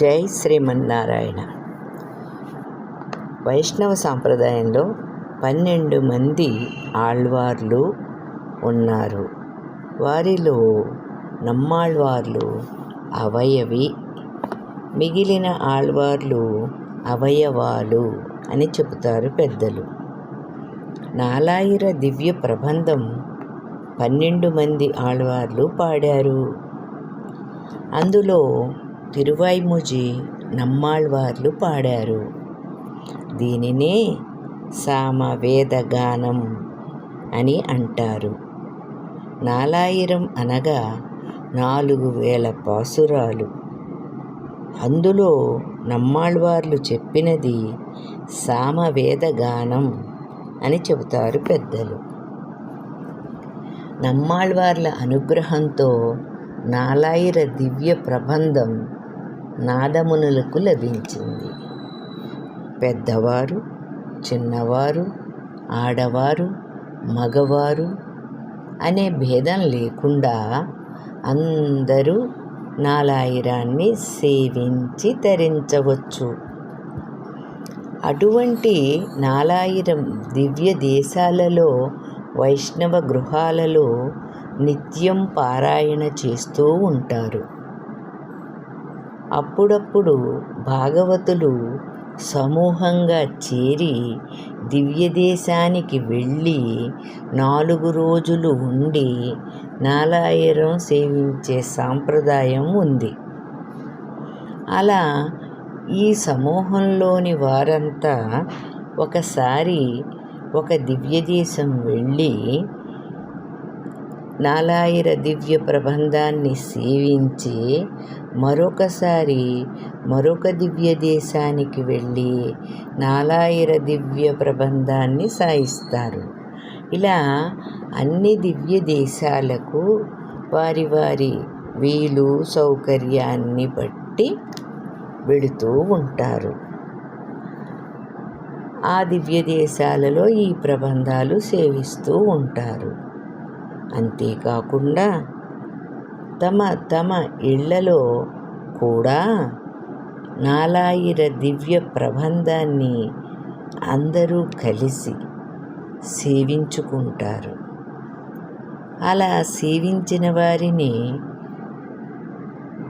జై శ్రీమన్నారాయణ. వైష్ణవ సాంప్రదాయంలో పన్నెండు మంది ఆళ్వార్లు ఉన్నారు. వారిలో నమ్మాళ్వార్లు అవయవి మిగిలిన ఆళ్వార్లు అవయవాలు అని చెబుతారు పెద్దలు. నాలాయిర దివ్య ప్రబంధం పన్నెండు మంది ఆళ్వార్లు పాడారు. అందులో తిరువైముజి నమ్మాళ్వార్లు పాడారు. దీనినే సామవేదగానం అని అంటారు. నాలాయిరం అనగా నాలుగు వేల పాసురాలు. అందులో నమ్మాళ్వార్లు చెప్పినది సామవేదగానం అని చెబుతారు పెద్దలు. నమ్మాళ్వార్ల అనుగ్రహంతో నాలాయిర దివ్య ప్రబంధం నాదమునులకు లభించింది. పెద్దవారు చిన్నవారు ఆడవారు మగవారు అనే భేదం లేకుండా అందరూ నాలాయిరాన్ని సేవించి తరించవచ్చు. అటువంటి నాలాయిరం దివ్య దేశాలలో వైష్ణవ గృహాలలో నిత్యం పారాయణ చేస్తూ ఉంటారు. అప్పుడప్పుడు భాగవతులు సమూహంగా చేరి దివ్యదేశానికి వెళ్ళి నాలుగు రోజులు ఉండి నాలాయిరం సేవించే సాంప్రదాయం ఉంది. అలా ఈ సమూహంలోని వారంతా ఒకసారి ఒక దివ్యదేశం వెళ్ళి నాలాయిర దివ్య ప్రబంధాన్ని సేవించి మరొకసారి మరొక దివ్య దేశానికి వెళ్ళి నాలాయిర దివ్య ప్రబంధాన్ని సాయిస్తారు. ఇలా అన్ని దివ్య దేశాలకు వారి వారి వీలు సౌకర్యాన్ని బట్టి వెళుతూ ఉంటారు. ఆ దివ్య దేశాలలో ఈ ప్రబంధాలు సేవిస్తూ ఉంటారు. అంతేకాకుండా తమ తమ ఇళ్ళలో కూడా నాలాయిర దివ్య ప్రబంధాన్ని అందరూ కలిసి సేవించుకుంటారు. అలా సేవించిన వారిని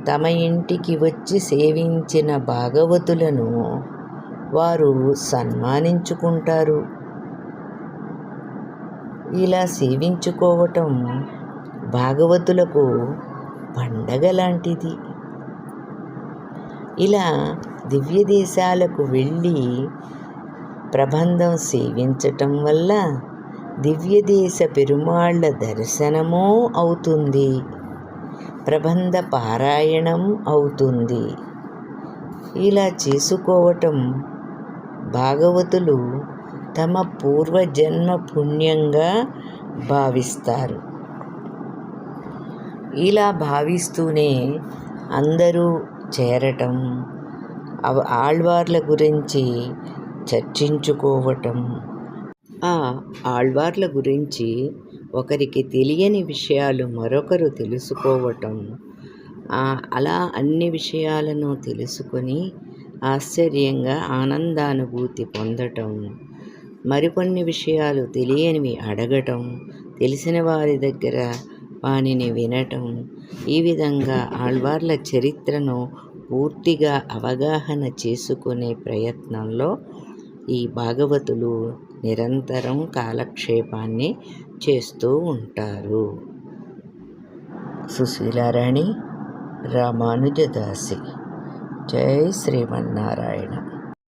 తమ ఇంటికి వచ్చి సేవించిన భాగవతులను వారు సన్మానించుకుంటారు. ఇలా సేవించుకోవటం భాగవతులకు పండగ లాంటిది ఇలా దివ్య దేశాలకు వెళ్ళి ప్రబంధం సేవించటం వల్ల దివ్యదేశ పెరుమాళ్ళ దర్శనమూ అవుతుంది. ప్రబంధ పారాయణం అవుతుంది. ఇలా చేసుకోవటం భాగవతులు తమ పూర్వజన్మ పుణ్యంగా భావిస్తారు. ఇలా భావిస్తూనే అందరూ చేరటం అవ ఆళ్వార్ల గురించి చర్చించుకోవటం. ఆ ఆళ్వార్ల గురించి ఒకరికి తెలియని విషయాలు మరొకరు తెలుసుకోవటం అలా అన్ని విషయాలను తెలుసుకొని ఆశ్చర్యంగా ఆనందానుభూతి పొందటం. మరికొన్ని విషయాలు తెలియనివి అడగటం తెలిసిన వారి దగ్గర వానిని వినటం ఈ విధంగా ఆళ్వార్ల చరిత్రను పూర్తిగా అవగాహన చేసుకునే ప్రయత్నంలో ఈ భాగవతులు నిరంతరం కాలక్షేపాన్ని చేస్తూ ఉంటారు. సుశీలారాణి రామానుజదాసి. జై శ్రీమన్నారాయణ.